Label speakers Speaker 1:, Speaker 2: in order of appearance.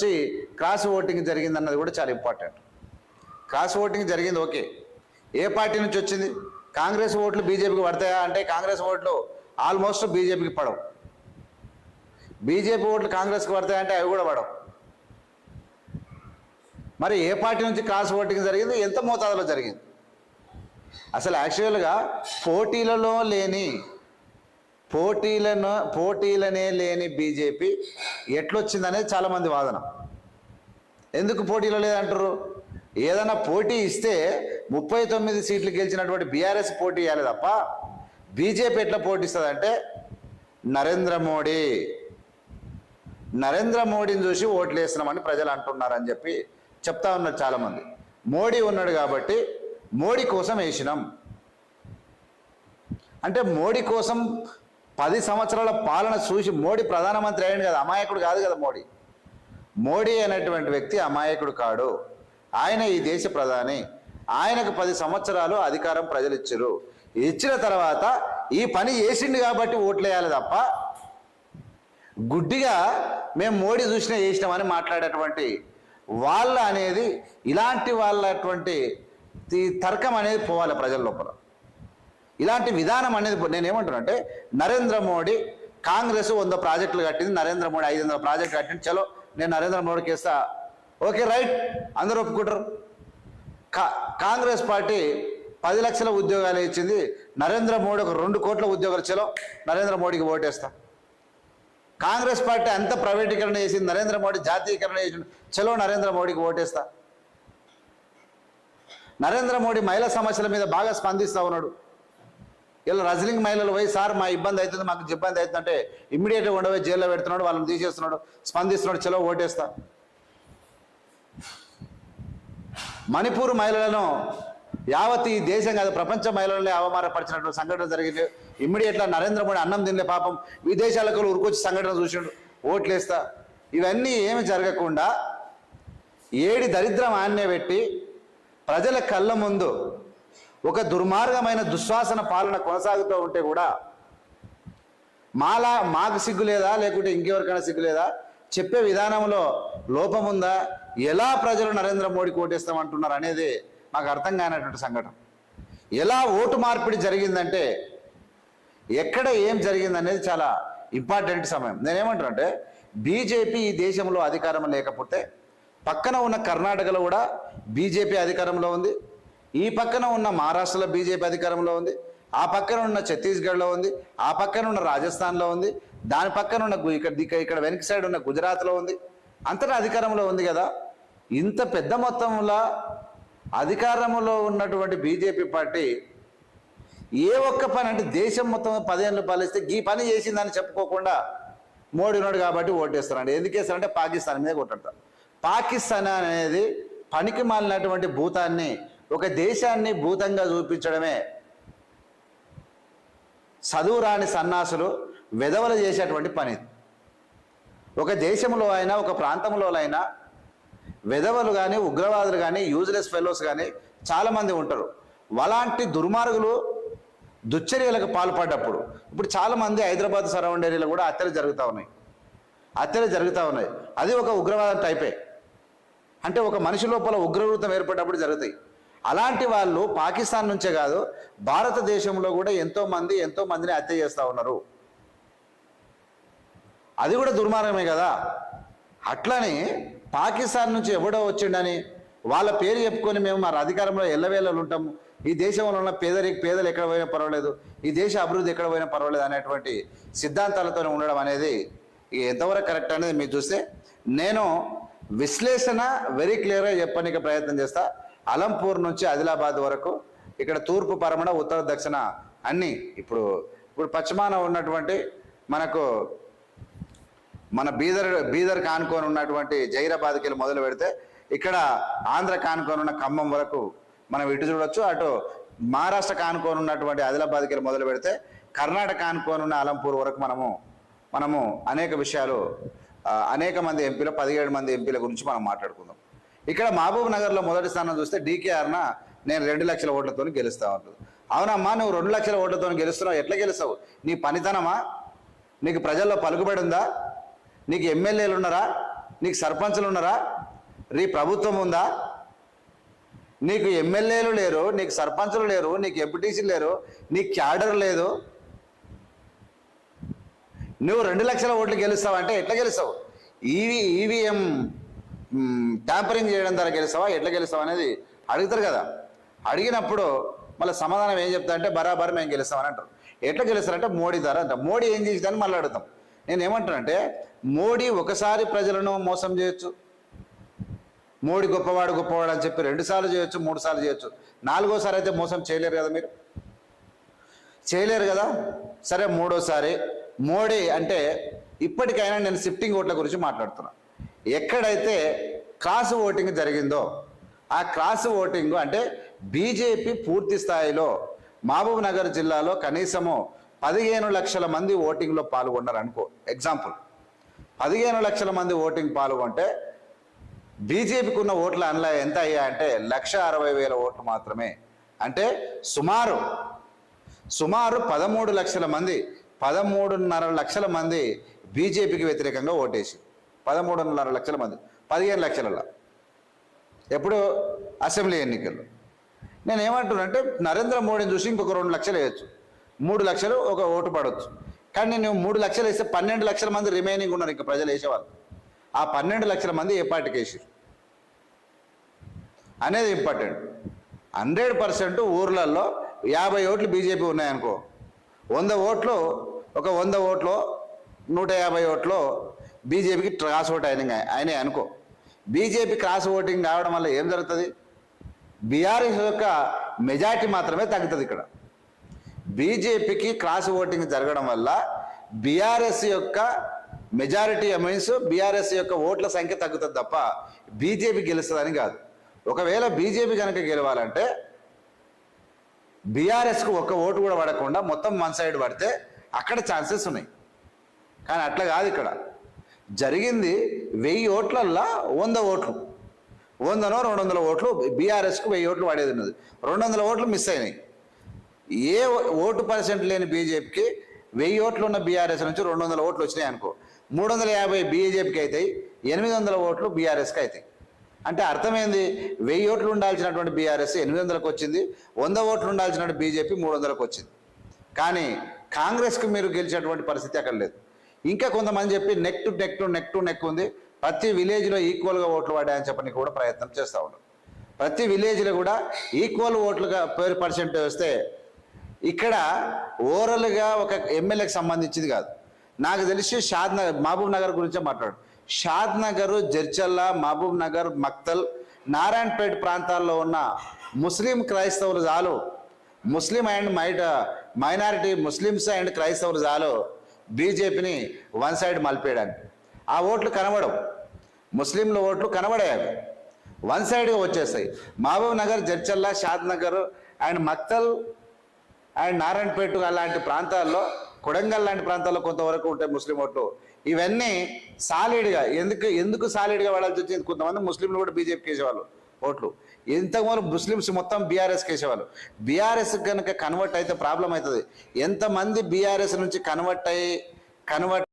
Speaker 1: వచ్చి cross voting జరిగింది అన్నది కూడా చాలా ఇంపార్టెంట్. క్రాస్ ఓటింగ్ జరిగింది ఓకే. ఏ పార్టీ నుంచి వచ్చింది? కాంగ్రెస్ ఓట్లు బీజేపీకి పడతాయా? అంటే కాంగ్రెస్ ఓట్లు ఆల్మోస్ట్ బీజేపీకి పడవు. బీజేపీ ఓట్లు కాంగ్రెస్కి పడతాయంటే అవి కూడా పడవు. మరి ఏ పార్టీ నుంచి క్రాస్ ఓటింగ్ జరిగింది? ఎంత మోతాదులో జరిగింది? అసలు యాక్చువల్గా పోటీలలో లేని పోటీలను పోటీలనే లేని బీజేపీ ఎట్లొచ్చిందనేది చాలామంది వాదన. ఎందుకు పోటీలో లేదంటారు ఏదైనా పోటీ ఇస్తే ముప్పై తొమ్మిది సీట్లు గెలిచినటువంటి బీఆర్ఎస్ పోటీ ఇవ్వాలి తప్ప బీజేపీ ఎట్లా పోటీస్తుందంటే నరేంద్ర మోడీ. నరేంద్ర మోడీని చూసి ఓట్లు వేస్తున్నామని ప్రజలు అంటున్నారని చెప్పి చెప్తా ఉన్నారు చాలామంది. మోడీ ఉన్నాడు కాబట్టి మోడీ కోసం వేసినాం. అంటే మోడీ కోసం పది సంవత్సరాల పాలన చూసి మోడీ ప్రధానమంత్రి అయ్యాడు కదా అమాయకుడు కాదు కదా మోడీ. మోడీ అనేటువంటి వ్యక్తి అమాయకుడు కాడు. ఆయన ఈ దేశ ప్రధాని. ఆయనకు పది సంవత్సరాలు అధికారం ప్రజలు ఇచ్చారు ఇచ్చిన తర్వాత ఈ పని చేసిండు కాబట్టి ఓట్లేయాలి తప్ప గుడ్డిగా మేము మోడీ చూసినా చేసినామని మాట్లాడేటువంటి వాళ్ళ అనేది ఇలాంటి వాళ్ళటువంటి తర్కం అనేది పోవాలి ప్రజల లోపల. ఇలాంటి విధానం అనేది నేను ఏమంటున్నానంటే నరేంద్ర మోడీ కాంగ్రెస్ వంద ప్రాజెక్టులు కట్టింది నరేంద్ర మోడీ ఐదు వందల ప్రాజెక్టులు కట్టింది చలో నేను నరేంద్ర మోడీకి ఇస్తా ఓకే రైట్ అందరూ ఒప్పుకుంటారు. కా కాంగ్రెస్ పార్టీ పది లక్షల ఉద్యోగాలు ఇచ్చింది నరేంద్ర మోడీ ఒక రెండు కోట్ల ఉద్యోగాలు చలో నరేంద్ర మోడీకి ఓటేస్తా. కాంగ్రెస్ పార్టీ అంత ప్రైవేటీకరణ చేసింది నరేంద్ర మోడీ జాతీయకరణ చేసింది చలో నరేంద్ర మోడీకి ఓటేస్తా. నరేంద్ర మోడీ మహిళా సమస్యల మీద బాగా స్పందిస్తూ ఉన్నాడు. ఇలా రజలింగ్ మహిళలు పోయి సార్ మా ఇబ్బంది అవుతుంది మాకు ఇబ్బంది అవుతుందంటే ఇమ్మీడియట్గా ఉండబోయి జైల్లో పెడుతున్నాడు వాళ్ళని తీసేస్తున్నాడు స్పందిస్తున్నాడు చలో ఓటేస్తా. మణిపూర్ మహిళలను యావత్ ఈ దేశం కాదు ప్రపంచ మహిళలనే అవమానపరిచినటువంటి సంఘటన జరిగింది. ఇమ్మీడియట్గా నరేంద్ర మోడీ అన్నం తినలే పాపం విదేశాలకు ఉరుకొచ్చి సంఘటన చూసాడు ఓట్లేస్తా. ఇవన్నీ ఏమి జరగకుండా ఏడి దరిద్రం ఆన్నే పెట్టి ప్రజల కళ్ళ ముందు ఒక దుర్మార్గమైన దుశ్వాసన పాలన కొనసాగుతూ ఉంటే కూడా మాలా మాకు సిగ్గు లేదా లేకుంటే ఇంకెవరికైనా సిగ్గు లేదా? చెప్పే విధానంలో లోపం ఉందా? ఎలా ప్రజలు నరేంద్ర మోడీకి ఓటేస్తామంటున్నారు అనేది మాకు అర్థం కానటువంటి సంఘటన. ఎలా ఓటు మార్పిడి జరిగిందంటే ఎక్కడ ఏం జరిగింది అనేది చాలా ఇంపార్టెంట్ సమయం. నేనేమంటానంటే బీజేపీ ఈ దేశంలో అధికారం లేకపోతే పక్కన ఉన్న కర్ణాటకలో కూడా బీజేపీ అధికారంలో ఉంది. ఈ పక్కన ఉన్న మహారాష్ట్రలో బీజేపీ అధికారంలో ఉంది ఆ పక్కన ఉన్న ఛత్తీస్గఢ్లో ఉంది ఆ పక్కన ఉన్న రాజస్థాన్లో ఉంది దాని పక్కన ఉన్న గు- ఇక్కడ ఇక్కడ- ఇక్కడ వెనక సైడ్ ఉన్న గుజరాత్లో ఉంది. అంతటా అధికారంలో ఉంది కదా? ఇంత పెద్ద మొత్తంలో అధికారంలో ఉన్నటువంటి బీజేపీ పార్టీ ఏ ఒక్క పని అంటే దేశం మొత్తం పదేళ్ళు పాలిస్తే ఈ పని చేసిందని చెప్పుకోకుండా మోడీ ఉన్నాడు కాబట్టి ఓటేస్తారండి. ఎందుకు వేస్తారంటే పాకిస్తాన్ మీద కొట్టారు పాకిస్తాన్ అనేది పనికి మాలినటువంటి భూతాన్ని ఒక దేశాన్ని భూతంగా చూపించడమే. చదువు రాని సన్నాసులు వెధవలు చేసేటువంటి పని. ఒక దేశంలో అయినా ఒక ప్రాంతంలో అయినా వెధవలు కానీ ఉగ్రవాదులు కానీ యూజ్లెస్ ఫెలోస్ కానీ చాలామంది ఉంటారు. అలాంటి దుర్మార్గులు దుశ్చర్యలకు పాల్పడ్డప్పుడు ఇప్పుడు చాలామంది హైదరాబాద్ సరౌండ్ ఏరియాలో కూడా హత్యలు జరుగుతూ ఉన్నాయి. హత్యలు జరుగుతూ ఉన్నాయి. అది ఒక ఉగ్రవాదం టైపే అంటే ఒక మనిషి లోపల ఉగ్రవృతం ఏర్పడినప్పుడు జరుగుతాయి. అలాంటి వాళ్ళు పాకిస్తాన్ నుంచే కాదు భారతదేశంలో కూడా ఎంతో మంది ఎంతో మందిని హత్య చేస్తూ ఉన్నారు. అది కూడా దుర్మార్గమే కదా? అట్లని పాకిస్తాన్ నుంచి ఎవడో వచ్చిండని వాళ్ళ పేరు చెప్పుకొని మేము మరి అధికారంలో ఎల్లవేళలు ఉంటాము ఈ దేశంలో ఉన్న పేదరి పేదలు ఎక్కడ పోయినా పర్వాలేదు ఈ దేశ అభివృద్ధి ఎక్కడ పోయినా పర్వాలేదు అనేటువంటి సిద్ధాంతాలతో ఉండడం అనేది ఎంతవరకు కరెక్ట్ అనేది మీరు చూస్తే నేను విశ్లేషణ వెరీ క్లియర్గా చెప్పడానికి ప్రయత్నం చేస్తా. అలంపూర్ నుంచి ఆదిలాబాద్ వరకు ఇక్కడ తూర్పు పరమణ ఉత్తర దక్షిణ అన్నీ ఇప్పుడు ఇప్పుడు పశ్చిమాన ఉన్నటువంటి మనకు మన బీదర్ బీదర్ కానుకొని ఉన్నటువంటి జైరాబాద్కి వెళ్ళి మొదలు పెడితే ఇక్కడ ఆంధ్ర కానుకొని ఉన్న ఖమ్మం వరకు మనం ఇటు చూడొచ్చు. అటు మహారాష్ట్ర కానుకొని ఉన్నటువంటి ఆదిలాబాద్కి వెళ్ళి మొదలు పెడితే కర్ణాటక కానుకొని ఉన్న అలంపూర్ వరకు మనము మనము అనేక విషయాలు అనేక మంది ఎంపీలు పదిహేడు మంది ఎంపీల గురించి మనం మాట్లాడుకుందాం. ఇక్కడ మహబూబ్ నగర్లో మొదటి స్థానం చూస్తే డీకేఆర్న నేను రెండు లక్షల ఓట్లతో గెలుస్తా ఉంటుంది అవునమ్మా నువ్వు రెండు లక్షల ఓట్లతో గెలుస్తున్నావు. ఎట్లా గెలుస్తావు? నీ పనితనమా? నీకు ప్రజల్లో పలుకుబడి ఉందా? నీకు ఎమ్మెల్యేలు ఉన్నారా? నీకు సర్పంచులు ఉన్నారా? నీ ప్రభుత్వం ఉందా? నీకు ఎమ్మెల్యేలు లేరు నీకు సర్పంచులు లేరు నీకు ఎంపీటీసీలు లేరు నీకు క్యాడర్ లేదు. నువ్వు రెండు లక్షల ఓట్లు గెలుస్తావు అంటే ఎట్లా గెలుస్తావు? ఈవీ ఈవీఎం ట్యాంపరింగ్ చేయడం ద్వారా గెలుస్తావా? ఎట్లా గెలుస్తావు అనేది అడుగుతారు కదా. అడిగినప్పుడు మళ్ళీ సమాధానం ఏం చెప్తా అంటే బరాబర్ మేము గెలుస్తామని అంటారు. ఎట్లా గెలుస్తారంటే మోడీ ద్వారా అంట మోడీ ఏం చేసిందని మళ్ళీ అడుగుతాం. నేను ఏమంటానంటే మోడీ ఒకసారి ప్రజలను మోసం చేయొచ్చు. మోడీ గొప్పవాడు గొప్పవాడు అని చెప్పి రెండు సార్లు చేయొచ్చు మూడు సార్లు చేయొచ్చు. నాలుగోసారి అయితే మోసం చేయలేరు కదా మీరు? చేయలేరు కదా? సరే మూడోసారి. మోడీ అంటే ఇప్పటికైనా నేను షిఫ్టింగ్ ఓట్ల గురించి మాట్లాడుతున్నాను ఎక్కడైతే క్రాస్ ఓటింగ్ జరిగిందో ఆ క్రాస్ ఓటింగ్ అంటే బీజేపీ పూర్తి స్థాయిలో మహబూబ్ నగర్ జిల్లాలో కనీసము పదిహేను లక్షల మంది ఓటింగ్లో పాల్గొన్నారనుకో ఎగ్జాంపుల్ పదిహేను లక్షల మంది ఓటింగ్ పాల్గొంటే బీజేపీకి ఉన్న ఓట్ల అందులో ఎంత అయ్యా అంటే లక్ష అరవై వేల ఓట్లు మాత్రమే. అంటే సుమారు సుమారు పదమూడు లక్షల మంది పదమూడున్నర లక్షల మంది బీజేపీకి వ్యతిరేకంగా ఓటేసి పదమూడున్నర లక్షల మంది. పదిహేను లక్షలలో. ఎప్పుడు అసెంబ్లీ ఎన్నికల్లో. నేను ఏమంటున్నానంటే నరేంద్ర మోడీని చూసి ఇంకొక రెండు లక్షలు వేయచ్చు. మూడు లక్షలు ఒక ఓటు పడవచ్చు కానీ నేను మూడు లక్షలు వేస్తే పన్నెండు లక్షల మంది రిమైనింగ్ ఉన్నారు ఇంకా ప్రజలు వేసేవాళ్ళు. ఆ పన్నెండు లక్షల మంది ఏ పార్టీకి వేసారు అనేది ఇంపార్టెంట్. హండ్రెడ్ పర్సెంట్ ఊర్లలో యాభై ఓట్లు బీజేపీ ఉన్నాయనుకో వంద ఓట్లు ఒక వంద ఓట్లు నూట యాభై ఓట్లు బీజేపీకి క్రాస్ ఓట్ అయిన అయినాయి అనుకో. బీజేపీ క్రాస్ ఓటింగ్ కావడం వల్ల ఏం జరుగుతుంది? బీఆర్ఎస్ యొక్క మెజార్టీ మాత్రమే తగ్గుతుంది ఇక్కడ. బీజేపీకి క్రాస్ ఓటింగ్ జరగడం వల్ల బీఆర్ఎస్ యొక్క మెజారిటీ మీన్స్ బీఆర్ఎస్ యొక్క ఓట్ల సంఖ్య తగ్గుతుంది తప్ప బీజేపీ గెలుస్తుందని కాదు. ఒకవేళ బీజేపీ కనుక గెలవాలంటే బీఆర్ఎస్కు ఒక్క ఓటు కూడా పడకుండా మొత్తం వన్ సైడ్ పడితే అక్కడ ఛాన్సెస్ ఉన్నాయి. కానీ అట్లా కాదు ఇక్కడ. జరిగింది వెయ్యి ఓట్లల్లా వంద ఓట్లు. వందనో రెండు వందల ఓట్లు బీఆర్ఎస్కు వెయ్యి ఓట్లు పడేది ఉన్నది. రెండు వందల ఓట్లు మిస్ అయినాయి. ఏ ఓటు పర్సెంట్ లేని బీజేపీకి వెయ్యి ఓట్లు ఉన్న బీఆర్ఎస్ నుంచి రెండు వందల ఓట్లు వచ్చినాయి అనుకో మూడు వందల యాభై బీజేపీకి అవుతాయి ఎనిమిది వందల ఓట్లు బీఆర్ఎస్కి అవుతాయి అంటే అర్థమైంది వెయ్యి ఓట్లు ఉండాల్సినటువంటి బీఆర్ఎస్ ఎనిమిది వందలకు వచ్చింది వంద ఓట్లు ఉండాల్సినటువంటి బీజేపీ మూడు వందలకు వచ్చింది. కానీ కాంగ్రెస్కి మీరు గెలిచేటువంటి పరిస్థితి అక్కడ లేదు. ఇంకా కొంతమంది చెప్పి neck to neck to neck to neck ఉంది. ప్రతి విలేజ్లో ఈక్వల్గా ఓట్లు పడ్డాయని చెప్పని కూడా ప్రయత్నం చేస్తూ ఉన్నారు. ప్రతి విలేజ్లో కూడా ఈక్వల్ ఓట్లుగా పేరు పర్సెంట్ వస్తే ఇక్కడ ఓవరాల్గా ఒక ఎమ్మెల్యేకి సంబంధించింది కాదు. నాకు తెలిసి షాద్ నగర్ మహబూబ్ నగర్ గురించే మాట్లాడు. షాద్ నగర్ జర్చల్ల మహబూబ్ నగర్ మక్తల్ నారాయణపేట ప్రాంతాల్లో ఉన్న ముస్లిం క్రైస్తవులు చాలు. ముస్లిం అండ్ మైట మైనారిటీ ముస్లిమ్స్ అండ్ క్రైస్తవులు చాలు. బీజేపీని వన్ సైడ్ మలిపేయడానికి. ఆ ఓట్లు కనబడవు. ముస్లింల ఓట్లు కనబడాయి వన్ సైడ్గా వచ్చేస్తాయి. Mahabubnagar Jadcherla Shadnagar and Makthal and Narayanpet అలాంటి ప్రాంతాల్లో కొడంగల్ లాంటి ప్రాంతాల్లో కొంతవరకు ఉంటాయి ముస్లిం ఓట్లు. ఇవన్నీ సాలిడ్గా ఎందుకు ఎందుకు సాలిడ్గా వాడాల్సి వచ్చింది? కొంతమంది ముస్లింలు కూడా బీజేపీకి వేసేవాళ్ళు. ఓట్లు ఇంతకుముందు ముస్లిమ్స్ మొత్తం బీఆర్ఎస్కి వేసేవాళ్ళు. బీఆర్ఎస్ కనుక కన్వర్ట్ అయితే ప్రాబ్లం అవుతుంది. ఎంతమంది బీఆర్ఎస్ నుంచి కన్వర్ట్ అయ్యి కన్వర్ట్